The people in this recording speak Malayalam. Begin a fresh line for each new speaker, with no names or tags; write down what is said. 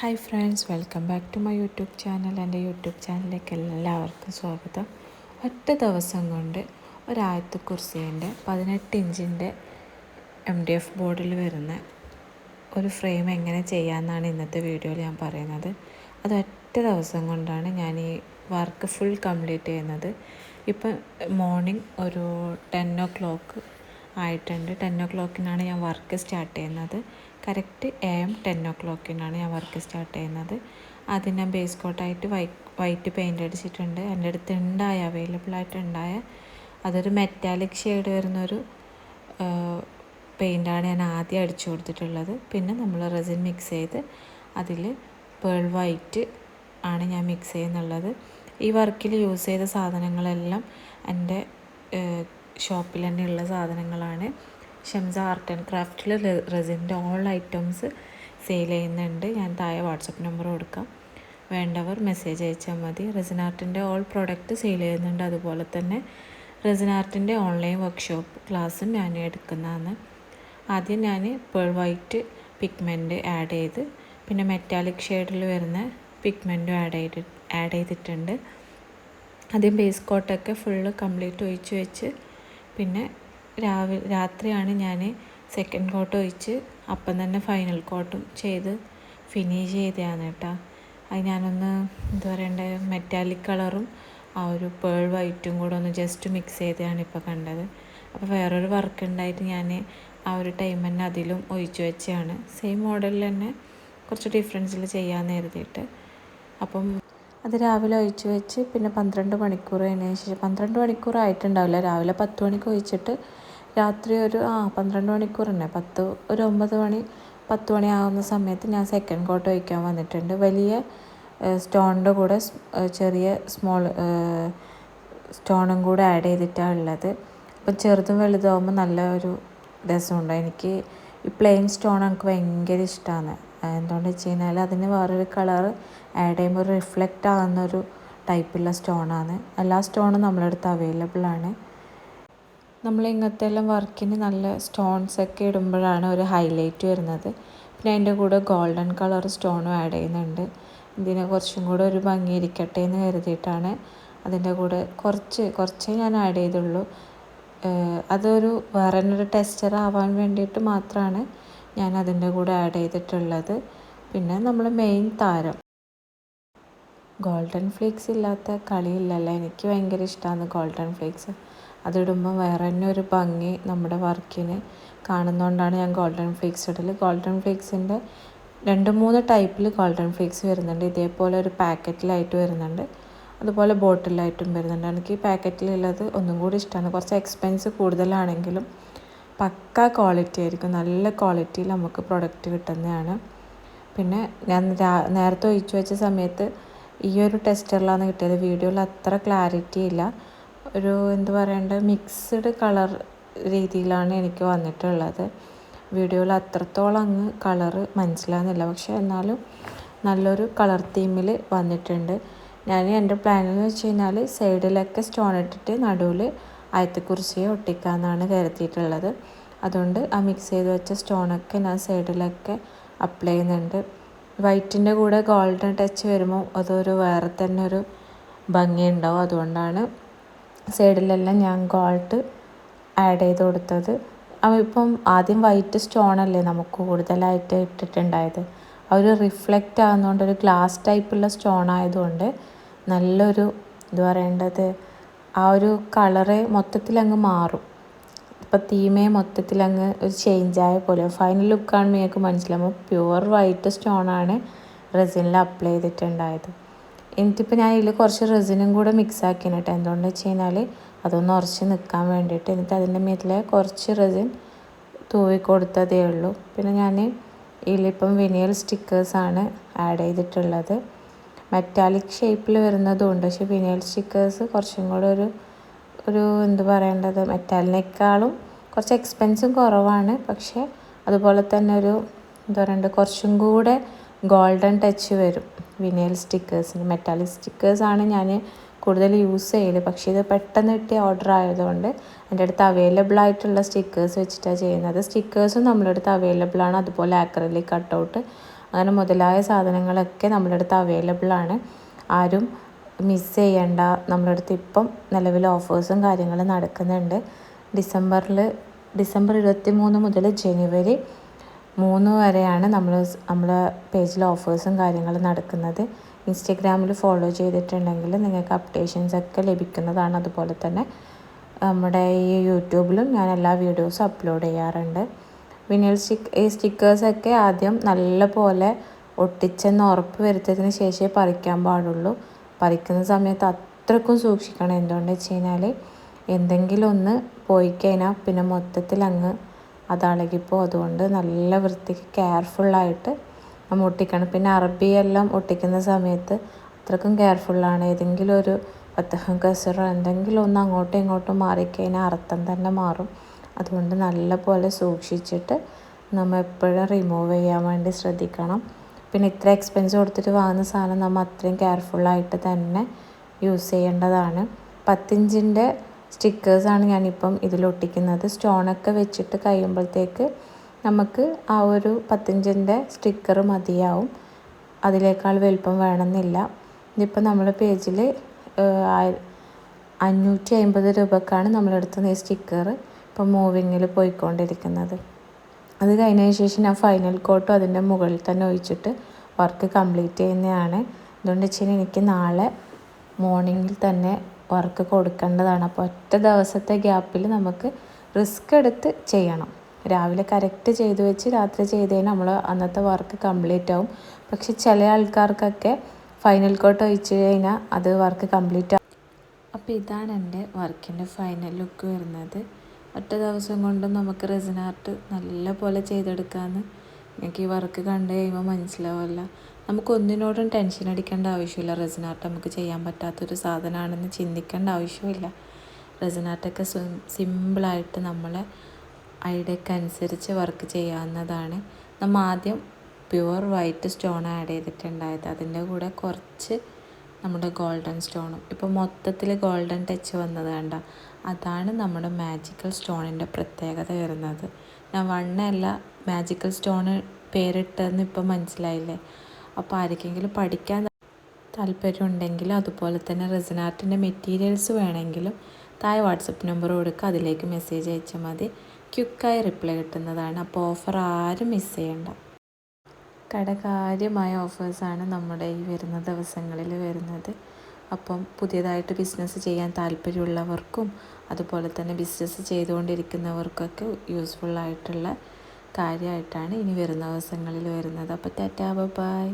Hi friends welcome back to my YouTube channel എന്റെ യൂട്യൂബ് ചാനലിലേക്ക് എല്ലാവർക്കും സ്വാഗതം. ഒറ്റ ദിവസം കൊണ്ട് ഒരായത്ത് കുർസീന്റെ പതിനെട്ട് ഇഞ്ചിന്റെ എം ഡി എഫ് ബോർഡിൽ വരുന്ന ഒരു ഫ്രെയിം എങ്ങനെ ചെയ്യാമെന്നാണ് ഇന്നത്തെ വീഡിയോയിൽ ഞാൻ പറയുന്നത്. അത് ഒറ്റ ദിവസം കൊണ്ടാണ് ഞാൻ ഈ വർക്ക് ഫുൾ കംപ്ലീറ്റ് ചെയ്യുന്നത്. ഇപ്പം മോർണിംഗ് ഒരു ടെൻ ഒ ക്ലോക്ക് ആയിട്ടുണ്ട്. ടെൻ ഒ ക്ലോക്കിനാണ് ഞാൻ വർക്ക് സ്റ്റാർട്ട് ചെയ്യുന്നത്. കറക്റ്റ് എ എം ടെൻ ഒ ക്ലോക്കിനാണ് ഞാൻ വർക്ക് സ്റ്റാർട്ട് ചെയ്യുന്നത്. അതിന് ഞാൻ ബേസ് കോട്ടായിട്ട് വൈറ്റ് വൈറ്റ് പെയിന്റ് അടിച്ചിട്ടുണ്ട്. എന്റെ അടുത്ത് ഉണ്ടായ അവൈലബിൾ ആയിട്ട് ഉണ്ടായ അതൊരു മെറ്റാലിക് ഷെയ്ഡ് വരുന്നൊരു പെയിന്റാണ് ഞാൻ ആദ്യം അടിച്ചു കൊടുത്തിട്ടുള്ളത്. പിന്നെ നമ്മൾ റെസിൻ മിക്സ് ചെയ്ത് അതിൽ പേൾ വൈറ്റ് ആണ് ഞാൻ മിക്സ് ചെയ്യുന്നുള്ളത്. ഈ വർക്കിൽ യൂസ് ചെയ്ത സാധനങ്ങളെല്ലാം എന്റെ ഷോപ്പിൽ തന്നെയുള്ള സാധനങ്ങളാണ്. ഷംസ ആർട്ട് ആൻഡ് ക്രാഫ്റ്റിൽ റെസിന്റെ ഓൾ ഐറ്റംസ് സെയിൽ ചെയ്യുന്നുണ്ട്. ഞാൻ താഴെ വാട്സപ്പ് നമ്പർ കൊടുക്കാം. വേണ്ടവർ മെസ്സേജ് അയച്ചാൽ മതി. റെസിൻ ആർട്ടിന്റെ ഓൾ പ്രോഡക്റ്റ് സെയിൽ ചെയ്യുന്നുണ്ട്. അതുപോലെ തന്നെ റെസിൻ ആർട്ടിന്റെ ഓൺലൈൻ വർക്ക്ഷോപ്പ് ക്ലാസ്സും ഞാൻ എടുക്കുന്നതാണ്. ആദ്യം ഞാൻ പേൾ വൈറ്റ് പിഗ്മെന്റ് ആഡ് ചെയ്ത് പിന്നെ മെറ്റാലിക് ഷെയ്ഡിൽ വരുന്ന പിഗ്മെന്റും ആഡ് ചെയ്ത് ആഡ് ചെയ്തിട്ടുണ്ട്. ആദ്യം ബേസ് കോട്ടൊക്കെ ഫുള്ള് കംപ്ലീറ്റ് ഒഴിച്ച് വെച്ച് പിന്നെ രാവിലെ രാത്രിയാണ് ഞാൻ സെക്കൻഡ് കോട്ട് ഒഴിച്ച് അപ്പം തന്നെ ഫൈനൽ കോട്ടും ചെയ്ത് ഫിനിഷ് ചെയ്തതാണ് കേട്ടോ. അത് ഞാനൊന്ന് എന്താ പറയണ്ടേ മെറ്റാലിക് കളറും ആ ഒരു പേൾ വൈറ്റും കൂടെ ഒന്ന് ജസ്റ്റ് മിക്സ് ചെയ്തതാണ് ഇപ്പോൾ കണ്ടത്. അപ്പോൾ വേറൊരു വർക്ക് ഉണ്ടായിട്ട് ഞാൻ ആ ഒരു ടൈം തന്നെ അതിലും ഒഴിച്ചു വെച്ചാണ് സെയിം മോഡലിൽ തന്നെ കുറച്ച് ഡിഫറൻസിൽ ചെയ്യാമെന്ന് കരുതിയിട്ട്. അപ്പം അത് രാവിലെ ഒഴിച്ച് വെച്ച് പിന്നെ പന്ത്രണ്ട് മണിക്കൂർ കഴിഞ്ഞതിന് ശേഷം പന്ത്രണ്ട് മണിക്കൂർ ആയിട്ടുണ്ടാവില്ല. രാവിലെ പത്ത് മണിക്ക് ഒഴിച്ചിട്ട് രാത്രി ഒരു ആ പന്ത്രണ്ട് മണിക്കൂർ തന്നെ പത്ത് ഒരു ഒമ്പത് മണി പത്ത് മണി ആകുന്ന സമയത്ത് ഞാൻ സെക്കൻഡ് കോട്ട് ഒഴിക്കാൻ വന്നിട്ടുണ്ട്. വലിയ സ്റ്റോണിന്റെ കൂടെ ചെറിയ സ്മോൾ സ്റ്റോണും കൂടെ ആഡ് ചെയ്തിട്ടാണ് ഉള്ളത്. അപ്പം ചെറുതും വലുതാവുമ്പോൾ നല്ല ഒരു രസമുണ്ട്. എനിക്ക് ഈ പ്ലെയിൻ സ്റ്റോൺ എനിക്ക് ഭയങ്കര ഇഷ്ടമാണ് എന്തുകൊണ്ടെന്ന് വെച്ച് കഴിഞ്ഞാൽ അതിന് വേറൊരു കളർ ആഡ് ചെയ്യുമ്പോൾ റിഫ്ലക്റ്റ് ആകുന്നൊരു ടൈപ്പുള്ള സ്റ്റോണാണ് എല്ലാ സ്റ്റോണും നമ്മളെടുത്ത് അവൈലബിൾ ആണ്. നമ്മൾ ഇങ്ങനത്തെ എല്ലാം വർക്കിന് നല്ല സ്റ്റോൺസ് ഒക്കെ ഇടുമ്പോഴാണ് ഒരു ഹൈലൈറ്റ് വരുന്നത്. പിന്നെ അതിന്റെ കൂടെ ഗോൾഡൻ കളർ സ്റ്റോണും ആഡ് ചെയ്യുന്നുണ്ട്. ഇതിനെ കുറച്ചും കൂടെ ഒരു ഭംഗി ഇരിക്കട്ടെ എന്ന് കരുതിയിട്ടാണ് അതിന്റെ കൂടെ കുറച്ച് കുറച്ചേ ഞാൻ ആഡ് ചെയ്തുള്ളൂ. അതൊരു വേറെ ഒരു ടെക്സ്ചർ ആവാൻ വേണ്ടിയിട്ട് മാത്രമാണ് ഞാൻ അതിന്റെ കൂടെ ആഡ് ചെയ്തിട്ടുള്ളത്. പിന്നെ നമ്മൾ മെയിൻ താരം. ഗോൾഡൻ ഫ്ലേക്സ് ഇല്ലാത്ത കളിയില്ലല്ലോ. എനിക്ക് ഭയങ്കര ഇഷ്ടമാണ് ഗോൾഡൻ ഫ്ലേക്സ് അതിടുമ്പോൾ വേറെ തന്നെ ഒരു ഭംഗി നമ്മുടെ വർക്കിന് കാണുന്നതുകൊണ്ടാണ് ഞാൻ ഗോൾഡൻ ഫ്ലേക്സ് ഇടൽ ഗോൾഡൻ ഫ്ലേക്സിന്റെ രണ്ട് മൂന്ന് ടൈപ്പിൽ ഗോൾഡൻ ഫ്ലേക്സ് വരുന്നുണ്ട്. ഇതേപോലെ ഒരു പാക്കറ്റിലായിട്ട് വരുന്നുണ്ട്. അതുപോലെ ബോട്ടിലായിട്ടും വരുന്നുണ്ട്. എനിക്ക് ഈ പാക്കറ്റിലുള്ളത് ഒന്നും കൂടി ഇഷ്ടമാണ് കുറച്ച് എക്സ്പെൻസ് കൂടുതലാണെങ്കിലും പക്ക ക്വാളിറ്റി ആയിരിക്കും. നല്ല ക്വാളിറ്റിയിൽ നമുക്ക് പ്രൊഡക്റ്റ് കിട്ടുന്നതാണ്. പിന്നെ ഞാൻ നേരത്തെ ഒഴിച്ചു വെച്ച സമയത്ത് ഈ ഒരു ടെസ്റ്ററിലാണ് കിട്ടിയത്. വീഡിയോയിൽ അത്ര ക്ലാരിറ്റി ഇല്ല. ഒരു എന്ത് പറയേണ്ട മിക്സ്ഡ് കളർ രീതിയിലാണ് എനിക്ക് വന്നിട്ടുള്ളത്. വീഡിയോയിൽ അത്രത്തോളം അങ്ങ് കളറ് മനസ്സിലാകുന്നില്ല പക്ഷേ എന്നാലും നല്ലൊരു കളർ തീമിൽ വന്നിട്ടുണ്ട്. ഞാൻ എന്റെ പ്ലാൻ എന്ന് വെച്ച് കഴിഞ്ഞാൽ സൈഡിലൊക്കെ സ്റ്റോൺ ഇട്ടിട്ട് നടുവിൽ ആയത്തെക്കുറിച്ച് ഒട്ടിക്കാമെന്നാണ് കരുതിയിട്ടുള്ളത്. അതുകൊണ്ട് ആ മിക്സ് ചെയ്ത് വെച്ച സ്റ്റോണൊക്കെ ഞാൻ സൈഡിലൊക്കെ അപ്ലൈ ചെയ്യുന്നുണ്ട്. വൈറ്റിന്റെ കൂടെ ഗോൾഡൻ ടച്ച് വരുമ്പോൾ അതൊരു വേറെ തന്നെ ഒരു ഭംഗി ഉണ്ടാവും അതുകൊണ്ടാണ് സൈഡിലെല്ലാം ഞാൻ ഗോൾഡ് ആഡ് ചെയ്ത് കൊടുത്തത്. ഇപ്പം ആദ്യം വൈറ്റ് സ്റ്റോൺ അല്ലേ നമുക്ക് കൂടുതലായിട്ട് ഇട്ടിട്ടുണ്ടായത്. ഒരു റിഫ്ലക്റ്റ് ആകുന്നതുകൊണ്ട് ഒരു ഗ്ലാസ് ടൈപ്പുള്ള സ്റ്റോൺ ആയതുകൊണ്ട് നല്ലൊരു ഇത് പറയേണ്ടത് ആ ഒരു കളറ് മൊത്തത്തിലങ്ങ് മാറും. ഇപ്പം തീമേ മൊത്തത്തിലങ്ങ് ഒരു ചേഞ്ച് ആയ പോലെ. ഫൈനൽ ലുക്കാണ് നിങ്ങൾക്ക് മനസ്സിലാകുമ്പോൾ പ്യുവർ വൈറ്റ് സ്റ്റോണാണ് റെസിനിൽ അപ്ലൈ ചെയ്തിട്ടുണ്ടായത്. എന്നിട്ടിപ്പോൾ ഞാൻ ഇതിൽ കുറച്ച് റെസിനും കൂടെ മിക്സ് ആക്കിയാണ് കേട്ടോ. എന്തുകൊണ്ടെന്ന് വെച്ച് കഴിഞ്ഞാൽ അതൊന്ന് ഉറച്ച് നിൽക്കാൻ വേണ്ടിയിട്ട്. എന്നിട്ട് അതിന്റെ മേലെ കുറച്ച് റെസിൻ തൂവി കൊടുത്തതേ ഉള്ളൂ. പിന്നെ ഞാൻ ഇതിലിപ്പം വിനിയൽ സ്റ്റിക്കേഴ്സാണ് ആഡ് ചെയ്തിട്ടുള്ളത്. മെറ്റാലിക് ഷേപ്പിൽ വരുന്നതുകൊണ്ട് പക്ഷേ വിനിയൽ സ്റ്റിക്കേഴ്സ് കുറച്ചും കൂടെ ഒരു ഒരു എന്ത് പറയേണ്ടത്? മെറ്റാലിനേക്കാളും കുറച്ച് എക്സ്പെൻസും കുറവാണ്. പക്ഷേ അതുപോലെ തന്നെ ഒരു എന്താ പറയണ്ടത് കുറച്ചും കൂടെ ഗോൾഡൻ ടച്ച് വരും. വിനയൽ സ്റ്റിക്കേഴ്സിന് മെറ്റാലിക് സ്റ്റിക്കേഴ്സാണ് ഞാൻ കൂടുതൽ യൂസ് ചെയ്യൽ പക്ഷേ ഇത് പെട്ടെന്ന് കിട്ടിയ ഓർഡർ ആയതുകൊണ്ട് എന്റെ അടുത്ത് അവൈലബിൾ ആയിട്ടുള്ള സ്റ്റിക്കേഴ്സ് വെച്ചിട്ടാണ് ചെയ്യുന്നത്. സ്റ്റിക്കേഴ്സും നമ്മുടെ അടുത്ത് അവൈലബിൾ ആണ്. അതുപോലെ ആക്രലിക് കട്ടൗട്ട് അങ്ങനെ മുതലായ സാധനങ്ങളൊക്കെ നമ്മുടെ അടുത്ത് അവൈലബിൾ ആണ്. ആരും മിസ് ചെയ്യേണ്ട. നമ്മുടെ അടുത്ത് ഇപ്പം നിലവിൽ ഓഫേഴ്സും കാര്യങ്ങളും നടക്കുന്നുണ്ട്. ഡിസംബറിൽ ഡിസംബർ ഇരുപത്തി മൂന്ന് മുതൽ ജനുവരി മൂന്ന് വരെയാണ് നമ്മൾ നമ്മളെ പേജിൽ ഓഫേഴ്സും കാര്യങ്ങളും നടക്കുന്നത്. ഇൻസ്റ്റഗ്രാമിൽ ഫോളോ ചെയ്തിട്ടുണ്ടെങ്കിൽ നിങ്ങൾക്ക് അപ്ഡേഷൻസ് ഒക്കെ ലഭിക്കുന്നതാണ് അതുപോലെ തന്നെ. നമ്മുടെ ഈ യൂട്യൂബിലും ഞാൻ എല്ലാ വീഡിയോസും അപ്ലോഡ് ചെയ്യാറുണ്ട്. വിനൽ സ്റ്റിക്ക് ഈ സ്റ്റിക്കേഴ്സൊക്കെ ആദ്യം നല്ല പോലെ ഒട്ടിച്ചെന്ന് ഉറപ്പ് വരുത്തതിന് ശേഷമേ പറിക്കാൻ പാടുള്ളൂ. പറിക്കുന്ന സമയത്ത് അത്രക്കും സൂക്ഷിക്കണം. എന്തുകൊണ്ടെന്ന് വെച്ച് കഴിഞ്ഞാൽ എന്തെങ്കിലും ഒന്ന് പോയി കഴിഞ്ഞാൽ പിന്നെ മൊത്തത്തിൽ അങ്ങ് അതളകിപ്പോൾ അതുകൊണ്ട് നല്ല വൃത്തിക്ക് കെയർഫുള്ളായിട്ട് നമ്മൾ ഒട്ടിക്കണം. പിന്നെ അറബിയെല്ലാം ഒട്ടിക്കുന്ന സമയത്ത് അത്രക്കും കെയർഫുള്ളാണ് ഏതെങ്കിലും ഒരു പത്തഹം കസറോ എന്തെങ്കിലും ഒന്ന് അങ്ങോട്ടും ഇങ്ങോട്ടും മാറിക്കഴിഞ്ഞാൽ അർത്ഥം തന്നെ മാറും. അതുകൊണ്ട് നല്ല പോലെ സൂക്ഷിച്ചിട്ട് നമ്മൾ എപ്പോഴും റിമൂവ് ചെയ്യാൻ വേണ്ടി ശ്രദ്ധിക്കണം. പിന്നെ ഇത്ര എക്സ്പെൻസ് കൊടുത്തിട്ട് വാങ്ങുന്ന സാധനം നമ്മൾ അത്രയും കെയർഫുള്ളായിട്ട് തന്നെ യൂസ് ചെയ്യേണ്ടതാണ്. പത്തിഞ്ചിന്റെ സ്റ്റിക്കേഴ്സാണ് ഞാനിപ്പം ഇതിലൊട്ടിക്കുന്നത്. സ്റ്റോണൊക്കെ വെച്ചിട്ട് കഴിയുമ്പോഴത്തേക്ക് നമുക്ക് ആ ഒരു പത്തിഞ്ചിന്റെ സ്റ്റിക്കർ മതിയാവും. അതിനേക്കാൾ വലുപ്പം വേണമെന്നില്ല. ഇതിപ്പോൾ നമ്മുടെ പേജിൽ അഞ്ഞൂറ്റി അമ്പത് രൂപക്കാണ് നമ്മളെടുത്ത ഈ സ്റ്റിക്കർ ഇപ്പം മൂവിങ്ങിൽ പോയിക്കൊണ്ടിരിക്കുന്നത്. അത് കഴിഞ്ഞതിന് ശേഷം ഞാൻ ഫൈനൽ കോട്ടും അതിന്റെ മുകളിൽ തന്നെ ഒഴിച്ചിട്ട് വർക്ക് കംപ്ലീറ്റ് ചെയ്യുന്നതാണ്. അതുകൊണ്ട് വെച്ചാൽ എനിക്ക് നാളെ മോർണിംഗിൽ തന്നെ വർക്ക് കൊടുക്കേണ്ടതാണ്. അപ്പോൾ ഒറ്റ ദിവസത്തെ ഗ്യാപ്പിൽ നമുക്ക് റിസ്ക് എടുത്ത് ചെയ്യണം. രാവിലെ കറക്റ്റ് ചെയ്ത് വെച്ച് രാത്രി ചെയ്ത് കഴിഞ്ഞാൽ നമ്മൾ അന്നത്തെ വർക്ക് കംപ്ലീറ്റ് ആവും. പക്ഷെ ചില ആൾക്കാർക്കൊക്കെ ഫൈനൽ കോട്ട് ഒഴിച്ച് കഴിഞ്ഞാൽ അത് വർക്ക് കംപ്ലീറ്റ് ആവും. അപ്പോൾ ഇതാണ് എന്റെ വർക്കിന്റെ ഫൈനൽ ലുക്ക് വരുന്നത്. ഒറ്റ ദിവസം കൊണ്ട് നമുക്ക് റെസിൻ ആർട്ട് നല്ല പോലെ ചെയ്തെടുക്കാമെന്ന് എനിക്ക് ഈ വർക്ക് കണ്ടു കഴിയുമ്പോൾ മനസ്സിലാവില്ല. നമുക്ക് ഒന്നിനോടും ടെൻഷൻ അടിക്കേണ്ട ആവശ്യമില്ല. റെസിനാർട്ട് നമുക്ക് ചെയ്യാൻ പറ്റാത്തൊരു സാധനമാണെന്ന് ചിന്തിക്കേണ്ട ആവശ്യമില്ല. റെസിനാർട്ടൊക്കെ സിമ്പിളായിട്ട് നമ്മളെ ഐഡിയക്ക് അനുസരിച്ച് വർക്ക് ചെയ്യാവുന്നതാണ്. നമ്മൾ ആദ്യം പ്യുവർ വൈറ്റ് സ്റ്റോൺ ആഡ് ചെയ്തിട്ടുണ്ടായത്. അതിന്റെ കൂടെ കുറച്ച് നമ്മുടെ ഗോൾഡൻ സ്റ്റോണും ഇപ്പോൾ മൊത്തത്തിൽ ഗോൾഡൻ ടച്ച് വന്നത് വേണ്ട അതാണ് നമ്മുടെ മാജിക്കൽ സ്റ്റോണിന്റെ പ്രത്യേകത വരുന്നത്. ഞാൻ വണ്ണല്ല മാജിക്കൽ സ്റ്റോണ് പേരിട്ടതെന്ന് ഇപ്പം മനസ്സിലായില്ലേ? അപ്പോൾ ആർക്കെങ്കിലും പഠിക്കാൻ താല്പര്യം ഉണ്ടെങ്കിൽ അതുപോലെ തന്നെ റെസിനാർട്ടിന്റെ മെറ്റീരിയൽസ് വേണമെങ്കിലും താഴെ വാട്സപ്പ് നമ്പർ കൊടുക്കുക. അതിലേക്ക് മെസ്സേജ് അയച്ചാൽ മതി. ക്വിക്കായി റിപ്ലൈ കിട്ടുന്നതാണ്. അപ്പോൾ ഓഫർ ആരും മിസ് ചെയ്യണ്ട. കടകാര്യമായ ഓഫേഴ്സാണ് നമ്മുടെ ഈ വരുന്ന ദിവസങ്ങളിൽ വരുന്നത്. അപ്പം പുതിയതായിട്ട് ബിസിനസ് ചെയ്യാൻ താല്പര്യമുള്ളവർക്കും അതുപോലെ തന്നെ ബിസിനസ് ചെയ്തുകൊണ്ടിരിക്കുന്നവർക്കൊക്കെ യൂസ്ഫുള്ളായിട്ടുള്ള കാര്യമായിട്ടാണ് ഇനി വരുന്ന ദിവസങ്ങളിൽ വരുന്നത്. അപ്പോൾ ടാറ്റാ ബൈ.